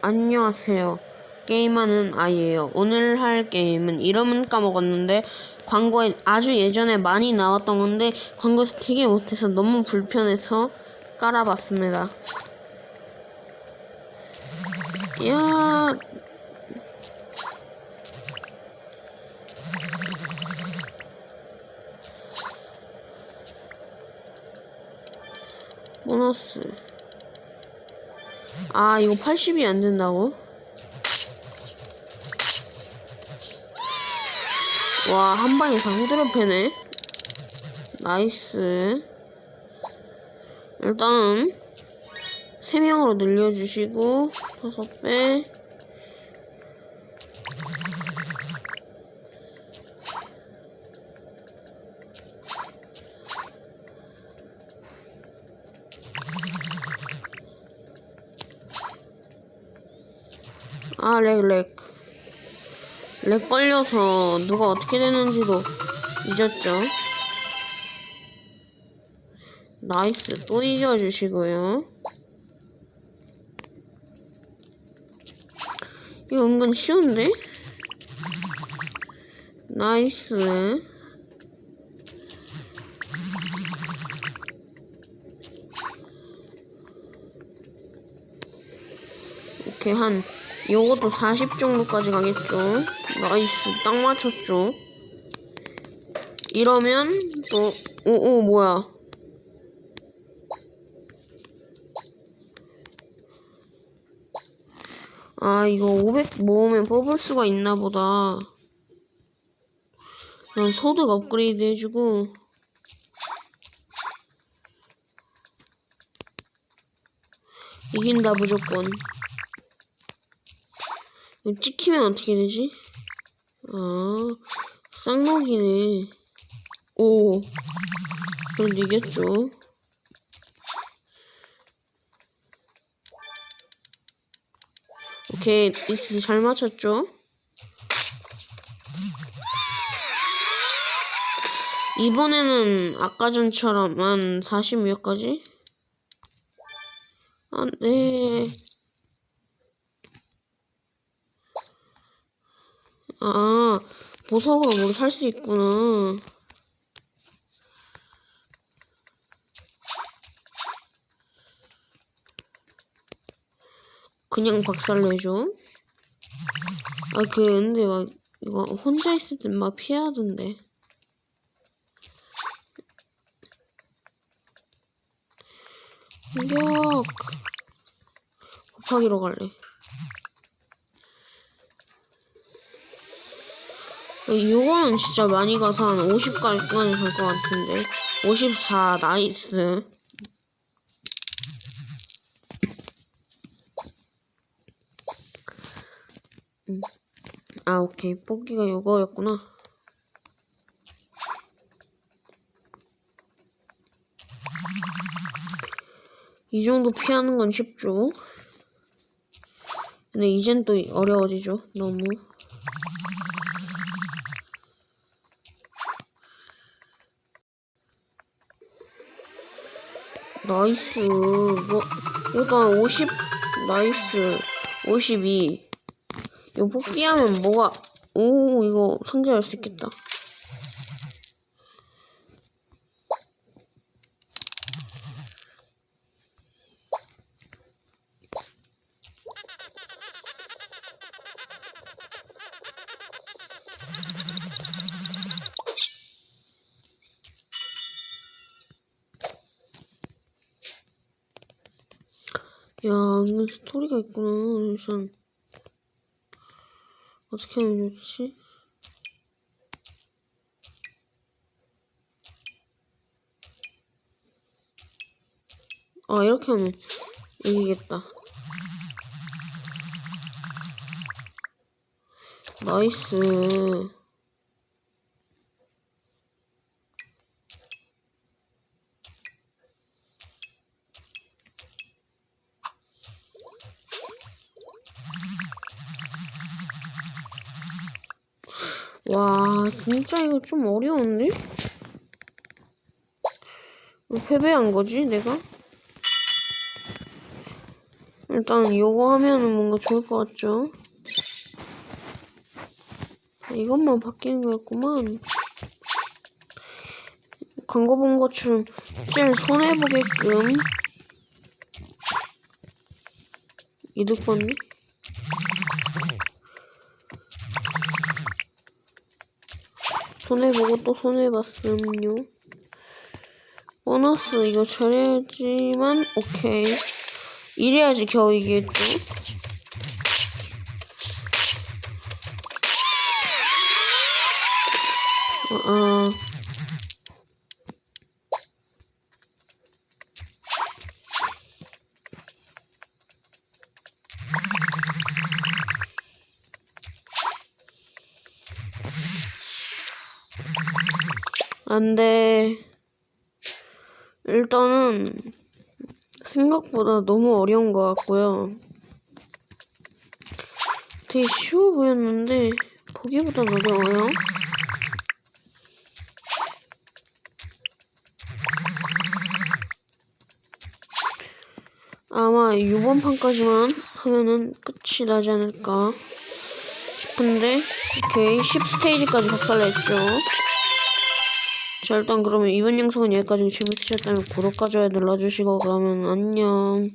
안녕하세요. 게임하는 아이예요. 오늘 할 게임은 이름은 까먹었는데 광고에 아주 예전에 많이 나왔던 건데 광고에서 되게 못해서 너무 불편해서 깔아봤습니다. 야, 보너스. 아, 이거 80이 안 된다고? 와, 한 방에 다 후드려 패네. 나이스. 일단은, 3명으로 늘려주시고, 5배. 아, 렉, 렉. 렉 걸려서 누가 어떻게 되는지도 잊었죠. 나이스. 또 이겨주시고요. 이거 은근 쉬운데? 나이스. 오케이, 한, 요것도 40 정도까지 가겠죠. 나이스, 딱 맞췄죠. 이러면, 또, 오, 오, 뭐야. 아, 이거 500 모으면 뽑을 수가 있나 보다. 난 소득 업그레이드 해주고, 이긴다, 무조건. 이거 찍히면 어떻게 되지? 아, 쌍록이네. 오, 그럼 이겼죠. 오케이, 이스 잘 맞췄죠? 이번에는 아까 전처럼 한 40몇까지? 아, 네. 아, 보석으로 뭘 살 수 있구나. 그냥 박살로 해줘. 아, 그, 근데 막, 이거 혼자 있을 땐 막 피하던데. 공격! 곱하기로 갈래. 이거는 진짜 많이 가서 한 50까지 갈 것 같은데. 54, 나이스. 음. 아, 오케이. 뽑기가 이거였구나. 이 정도 피하는 건 쉽죠. 근데 이젠 또 어려워지죠. 너무. 나이스. 뭐, 일단 50, 나이스. 52. 이거 복귀하면 뭐가, 오, 이거 상자할 수 있겠다. 야, 이건 스토리가 있구나. 우선 어떻게 하면 좋지? 아, 이렇게 하면 이기겠다. 나이스. 와, 진짜 이거 좀 어려운데? 왜 패배한 거지, 내가? 일단 요거 하면은 뭔가 좋을 것 같죠? 이것만 바뀌는 거였구만. 광고 본 것처럼 제일 손해보게끔 이득 봤네? 손해보고 또 손해봤음요. 보너스 이거 잘해야지만 오케이. 이래야지 겨우 이기겠죠. 아, 아. 안 돼. 일단은 생각보다 너무 어려운 것 같고요. 되게 쉬워 보였는데 보기보단 어려워요. 아마 이번 판까지만 하면은 끝이 나지 않을까 싶은데 오케이 10스테이지까지 박살냈죠. 자 일단 그러면 이번 영상은 여기까지고 재밌으셨다면 구독과 좋아요 눌러주시고 그러면 안녕